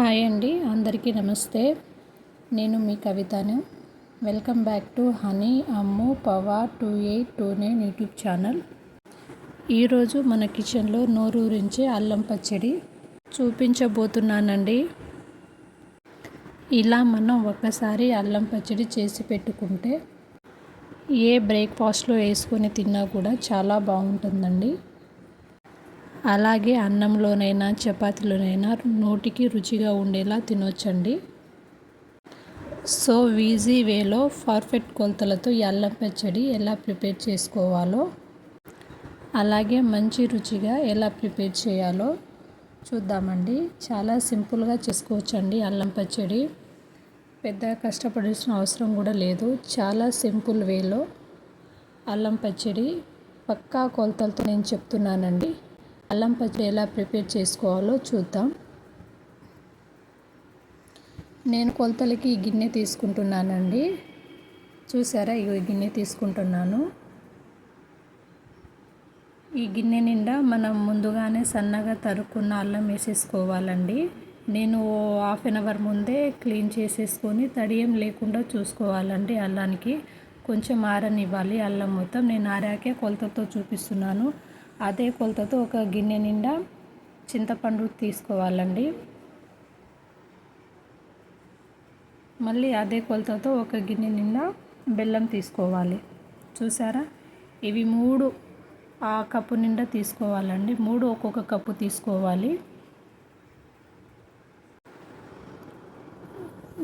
Hi అండి అందరికీ నమస్తే. నేను మీ కవితను. Welcome back to honey Ammu power two eight two nine YouTube channel. ఈరోజు మన కిచెన్లో నోరూరించే అల్లం పచ్చడి చూపించబోతున్నానండి. ఇలా మనం ఒక్కసారి అల్లం పచ్చడి చేసి పెట్టుకుంటే ఏ బ్రేక్ఫాస్ట్లో వేసుకొని తిన్నా కూడా చాలా బాగుంటుందండి. అలాగే అన్నంలోనైనా చపాతీలోనైనా నోటికి రుచిగా ఉండేలా తినొచ్చండి. సో ఈజీ వేలో పర్ఫెక్ట్ కొలతలతో అల్లం పచ్చడి ఎలా ప్రిపేర్ చేసుకోవాలో అలాగే మంచి రుచిగా ఎలా ప్రిపేర్ చేయాలో చూద్దామండి. చాలా సింపుల్గా చేసుకోవచ్చండి అల్లం పచ్చడి. పెద్దగా కష్టపడాల్సిన అవసరం కూడా లేదు. చాలా సింపుల్ వేలో అల్లం పచ్చడి పక్కా కొలతలతో నేను చెప్తున్నానండి. అల్లం పచ్చడి ఎలా ప్రిపేర్ చేసుకోవాలో చూద్దాం. నేను కొలతలకి ఈ గిన్నె తీసుకుంటున్నానండి. చూసారా? ఈ గిన్నె తీసుకుంటున్నాను. ఈ గిన్నె నిండా మనం ముందుగానే సన్నగా తరుక్కున్న అల్లం వేసేసుకోవాలండి. నేను హాఫ్ అన్ అవర్ ముందే క్లీన్ చేసేసుకొని తడియం లేకుండా చూసుకోవాలండి అల్లానికి. కొంచెం ఆరనివ్వాలి అల్లం మొత్తం. నేను ఆరాకే కొలతతో చూపిస్తున్నాను. అదే కొలతతో ఒక గిన్నె నిండా చింతపండు తీసుకోవాలండి. మళ్ళీ అదే కొలతతో ఒక గిన్నె నిండా బెల్లం తీసుకోవాలి. చూసారా? ఇవి మూడు ఆ కప్పు నిండా తీసుకోవాలండి. మూడు ఒక్కొక్క కప్పు తీసుకోవాలి.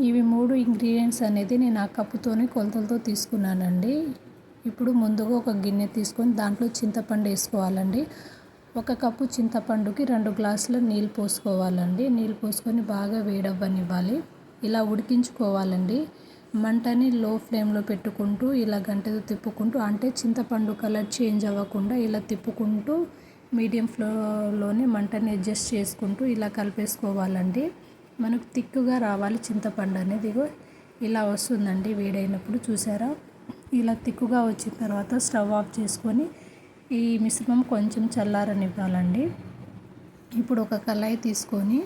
ఇవి మూడు ఇంగ్రీడియంట్స్ అనేది నేను ఆ కప్పుతోనే కొలతలతో తీసుకున్నానండి. ఇప్పుడు ముందుగా ఒక గిన్నె తీసుకొని దాంట్లో చింతపండు వేసుకోవాలండి. ఒక కప్పు చింతపండుకి రెండు గ్లాసుల నీళ్ళు పోసుకోవాలండి. నీళ్ళు పోసుకొని బాగా వేడవ్వనివ్వాలి. ఇలా ఉడికించుకోవాలండి. మంటని లో ఫ్లేమ్లో పెట్టుకుంటూ ఇలా గంటతో తిప్పుకుంటూ అంటే చింతపండు కలర్ చేంజ్ అవ్వకుండా ఇలా తిప్పుకుంటూ మీడియం ఫ్లోలోనే మంటని అడ్జస్ట్ చేసుకుంటూ ఇలా కలిపేసుకోవాలండి. మనకు తిక్కుగా రావాలి చింతపండు అనేది. ఇలా వస్తుందండి వేడైనప్పుడు. చూసారా? ఇలా తిక్కుగా వచ్చిన తర్వాత స్టవ్ ఆఫ్ చేసుకొని ఈ మిశ్రమం కొంచెం చల్లారనివ్వాలండి. ఇప్పుడు ఒక కళాయి తీసుకొని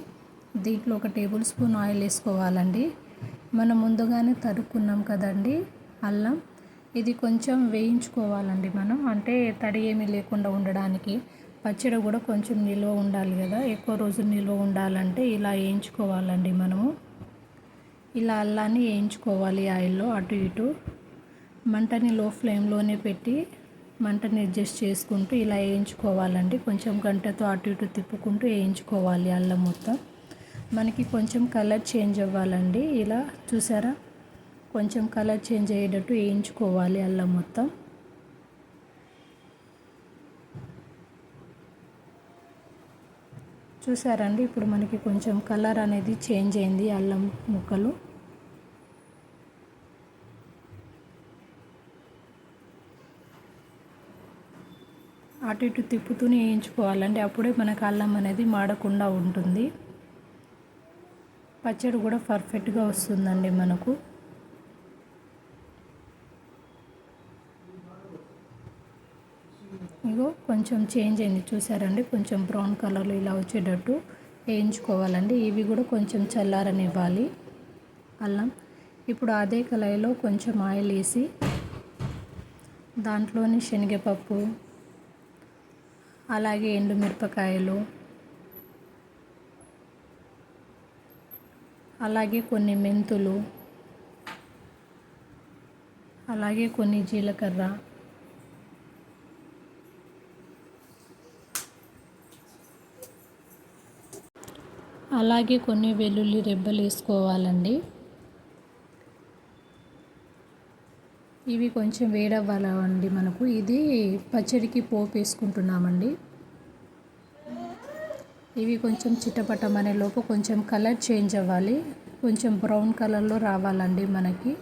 దీంట్లో ఒక టేబుల్ స్పూన్ ఆయిల్ వేసుకోవాలండి. మనం ముందుగానే తరుక్కున్నాం కదండి అల్లం. ఇది కొంచెం వేయించుకోవాలండి మనం. అంటే తడి ఏమీ లేకుండా ఉండడానికి పచ్చడి కూడా కొంచెం నిల్వ ఉండాలి కదా. ఎక్కువ రోజులు నిల్వ ఉండాలంటే ఇలా వేయించుకోవాలండి మనము. ఇలా అల్లాన్ని వేయించుకోవాలి ఆయిల్లో అటు ఇటు. మంటని లో ఫ్లేమ్లోనే పెట్టి మంటని అడ్జస్ట్ చేసుకుంటూ ఇలా వేయించుకోవాలండి. కొంచెం గంటతో అటు ఇటు తిప్పుకుంటూ వేయించుకోవాలి అల్లం మొత్తం. మనకి కొంచెం కలర్ చేంజ్ అవ్వాలండి. ఇలా చూసారా? కొంచెం కలర్ చేంజ్ అయ్యేటట్టు వేయించుకోవాలి అల్లం మొత్తం. చూసారండి? ఇప్పుడు మనకి కొంచెం కలర్ అనేది చేంజ్ అయింది అల్లం ముక్కలు. అటు ఇటు తిప్పుతూనే వేయించుకోవాలండి అప్పుడే మనకు అల్లం అనేది మాడకుండా ఉంటుంది. పచ్చడి కూడా పర్ఫెక్ట్గా వస్తుందండి మనకు. ఇగో కొంచెం చేంజ్ అయింది చూసారండి. కొంచెం బ్రౌన్ కలర్లో ఇలా వచ్చేటట్టు వేయించుకోవాలండి. ఇవి కూడా కొంచెం చల్లారనివ్వాలి. అల్లం. ఇప్పుడు అదే కళాయిలో కొంచెం ఆయిల్ వేసి దాంట్లోని శనగపప్పు అలాగే ఎండుమిరపకాయలు అలాగే కొన్ని మెంతులు అలాగే కొన్ని జీలకర్ర. అలాగే కొన్ని వెల్లుల్లి రెబ్బలు వేసుకోవాలండి. ఇవి కొంచెం వేడవ్వాలండి మనకు. ఇది పచ్చడికి పోపు వేసుకుంటున్నామండి. ఇవి కొంచెం చిట్టపట్టమనే లోపు కొంచెం కలర్ చేంజ్ అవ్వాలి. కొంచెం బ్రౌన్ కలర్లో రావాలండి మనకి.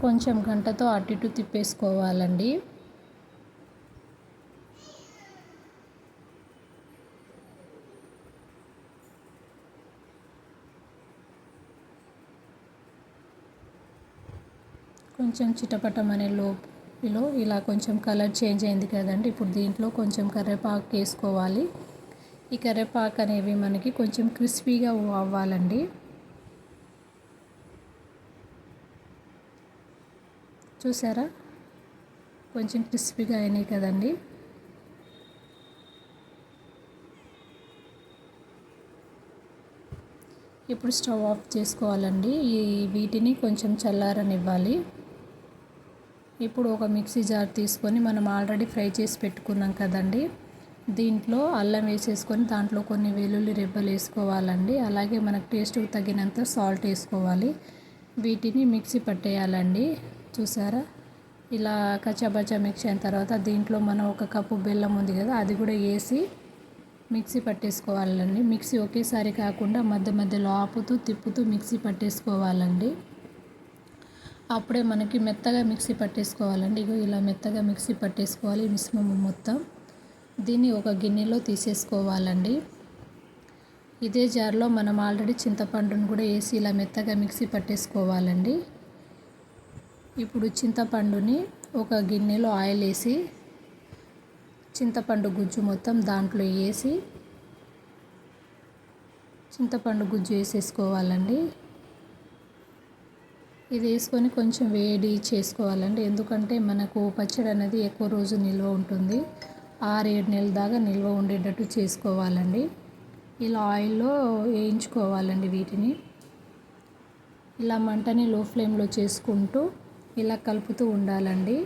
కొంచెం గంటతో అటు ఇటు తిప్పేసుకోవాలండి. కొంచెం చిటపటమనే లోపులో ఇలా కొంచెం కలర్ చేంజ్ అయింది కదండి. ఇప్పుడు దీంట్లో కొంచెం కరివేపాకు వేసుకోవాలి. ఈ కరివేపాకు అనేవి మనకి కొంచెం క్రిస్పీగా అవ్వాలండి. చూసారా? కొంచెం క్రిస్పీగా అయినాయి కదండి. ఇప్పుడు స్టవ్ ఆఫ్ చేసుకోవాలండి. ఈ వీటిని కొంచెం చల్లారనివ్వాలి. ఇప్పుడు ఒక మిక్సీ జార్ తీసుకొని మనం ఆల్రెడీ ఫ్రై చేసి పెట్టుకున్నాం కదండి. దీంట్లో అల్లం వేసేసుకొని దాంట్లో కొన్ని వెల్లుల్లి రెబ్బలు వేసుకోవాలండి. అలాగే మనకు టేస్ట్కి తగినంత సాల్ట్ వేసుకోవాలి. వీటిని మిక్సీ పట్టేయాలండి. చూసారా? ఇలా కచ్చాబచ్చా మిక్స్ అయిన తర్వాత దీంట్లో మనం ఒక కప్పు బెల్లం ఉంది కదా అది కూడా వేసి మిక్సీ పట్టేసుకోవాలండి. మిక్సీ ఒకేసారి కాకుండా మధ్య మధ్యలో ఆపుతూ తిప్పుతూ మిక్సీ పట్టేసుకోవాలండి. అప్పుడే మనకి మెత్తగా మిక్సీ పట్టేసుకోవాలండి. ఇగో ఇలా మెత్తగా మిక్సీ పట్టేసుకోవాలి. మిశ్రమం మొత్తం దీన్ని ఒక గిన్నెలో తీసేసుకోవాలండి. ఇదే జార్లో మనం ఆల్రెడీ చింతపండును కూడా వేసి ఇలా మెత్తగా మిక్సీ పట్టేసుకోవాలండి. ఇప్పుడు చింతపండుని ఒక గిన్నెలో ఆయిల్ వేసి చింతపండు గుజ్జు మొత్తం దాంట్లో వేసి చింతపండు గుజ్జు వేసేసుకోవాలండి. ఇది వేసుకొని కొంచెం వేడి చేసుకోవాలండి. ఎందుకంటే మనకు పచ్చడి అనేది ఎక్కువ రోజు నిల్వ ఉంటుంది. ఆరు ఏడు నెలల దాకా నిల్వ ఉండేటట్టు చేసుకోవాలండి. ఇలా ఆయిల్లో వేయించుకోవాలండి వీటిని. ఇలా మంటని లో ఫ్లేమ్లో చేసుకుంటూ ఇలా కలుపుతూ ఉండాలండి.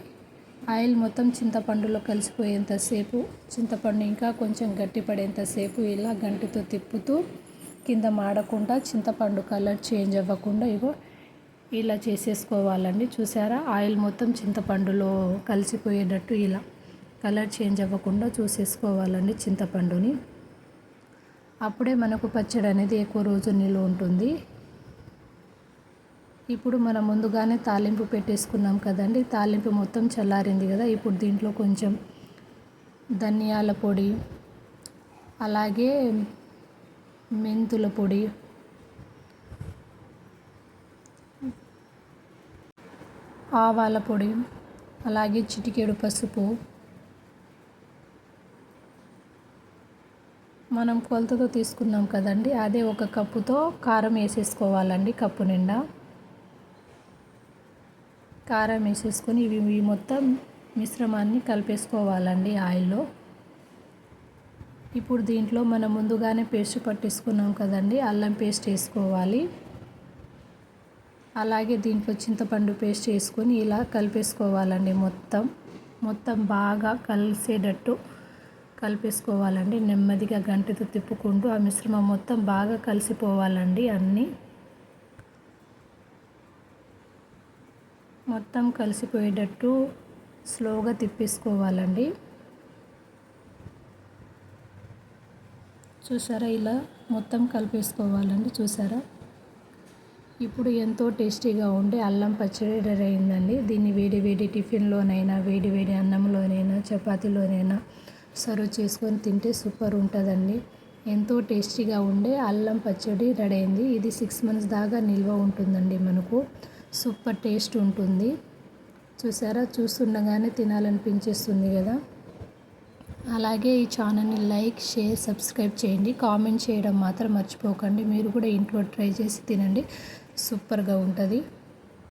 ఆయిల్ మొత్తం చింతపండులో కలిసిపోయేంతసేపు చింతపండు ఇంకా కొంచెం గట్టిపడేంతసేపు ఇలా గంటితో తిప్పుతూ కింద మాడకుండా చింతపండు కలర్ చేంజ్ అవ్వకుండా ఇగో ఇలా చేసేసుకోవాలండి. చూసారా? ఆయిల్ మొత్తం చింతపండులో కలిసిపోయేటట్టు ఇలా కలర్ చేంజ్ అవ్వకుండా చూసేసుకోవాలండి చింతపండుని. అప్పుడే మనకు పచ్చడి అనేది ఎక్కువ రోజు నిల్వ ఉంటుంది. ఇప్పుడు మనం ముందుగానే తాలింపు పెట్టేసుకున్నాం కదండి. తాలింపు మొత్తం చల్లారింది కదా. ఇప్పుడు దీంట్లో కొంచెం ధనియాల పొడి అలాగే మెంతుల పొడి ఆవాల పొడి అలాగే చిటికెడు పసుపు. మనం కొలతతో తీసుకున్నాం కదండి అదే ఒక కప్పుతో కారం వేసేసుకోవాలండి కప్పు నిండా. కారం వేసేసుకొని ఇవి మొత్తం మిశ్రమాన్ని కలిపేసుకోవాలండి ఆయిల్లో. ఇప్పుడు దీంట్లో మనం ముందుగానే పేస్ట్ పట్టేసుకున్నాం కదండి అల్లం పేస్ట్ వేసుకోవాలి. అలాగే దీంట్లో చింతపండు పేస్ట్ వేసుకొని ఇలా కలిపేసుకోవాలండి మొత్తం. మొత్తం బాగా కలిసేటట్టు కలిపేసుకోవాలండి. నెమ్మదిగా గంటతో తిప్పుకుంటూ ఆ మిశ్రమం మొత్తం బాగా కలిసిపోవాలండి అన్నీ. మొత్తం కలిసిపోయేటట్టు స్లోగా తిప్పేసుకోవాలండి. చూసారా? ఇలా మొత్తం కలిపేసుకోవాలండి. చూసారా? ఇప్పుడు ఎంతో టేస్టీగా ఉండే అల్లం పచ్చడి రెడీ అయిందండి. దీన్ని వేడి వేడి టిఫిన్లోనైనా వేడి వేడి అన్నంలోనైనా చపాతీలోనైనా సర్వ్ చేసుకొని తింటే సూపర్ ఉంటుందండి. ఎంతో టేస్టీగా ఉండే అల్లం పచ్చడి రెడీ అయింది. ఇది సిక్స్ మంత్స్ దాకా నిల్వ ఉంటుందండి మనకు. సూపర్ టేస్ట్ ఉంటుంది. చూసారా? చూస్తుండగానే తినాలనిపించేస్తుంది కదా? అలాగే ఈ ఛానల్ని లైక్ షేర్ సబ్స్క్రైబ్ చేయండి. కామెంట్ చేయడం మాత్రం మర్చిపోకండి. మీరు కూడా ఇంట్లో ట్రై చేసి తినండి. సూపర్గా ఉంటుంది.